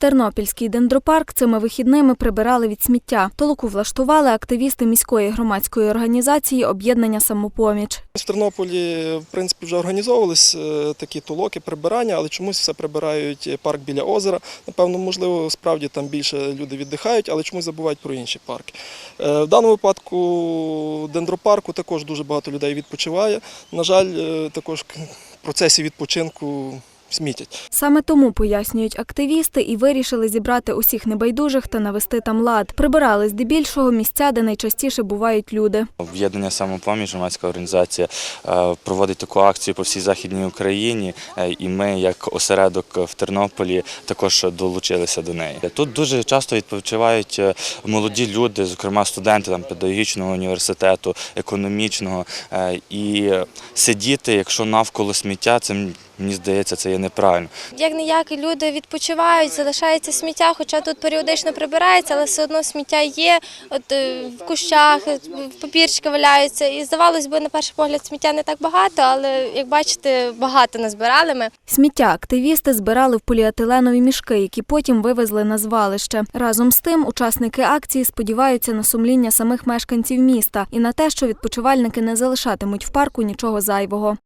Тернопільський дендропарк цими вихідними прибирали від сміття. Толоку влаштували активісти міської громадської організації Об'єднання Самопоміч. В Тернополі, в принципі, вже організовувались е, такі толоки прибирання, але чомусь все прибирають парк біля озера. Напевно, можливо, справді там більше люди віддихають, але чомусь забувають про інші парки. Е, В даному випадку дендропарку також дуже багато людей відпочиває. На жаль, е, також в процесі відпочинку смітять. Саме тому пояснюють активісти і вирішили зібрати усіх небайдужих та навести там лад. Прибирали здебільшого місця, де найчастіше бувають люди. Об'єднання самопоміч, громадська організація е, проводить таку акцію по всій західній Україні, е, і ми, як осередок в Тернополі, також долучилися до неї. Тут дуже часто відпочивають е, молоді люди, зокрема студенти там, педагогічного університету, економічного. І сидіти, якщо навколо сміття, це мені здається, це є неправильно. Як ніяк люди відпочивають, залишається сміття, хоча тут періодично прибирається, але все одно сміття є. От е, в кущах, е, папірчики валяються. І здавалось би, на перший погляд, сміття не так багато, але як бачите, багато назбирали ми. Сміття активісти збирали в поліетиленові мішки, які потім вивезли на звалище. Разом з тим, учасники акції сподіваються на сумління самих мешканців міста і на те, що відпочивальники не залишатимуть в парку нічого зайвого.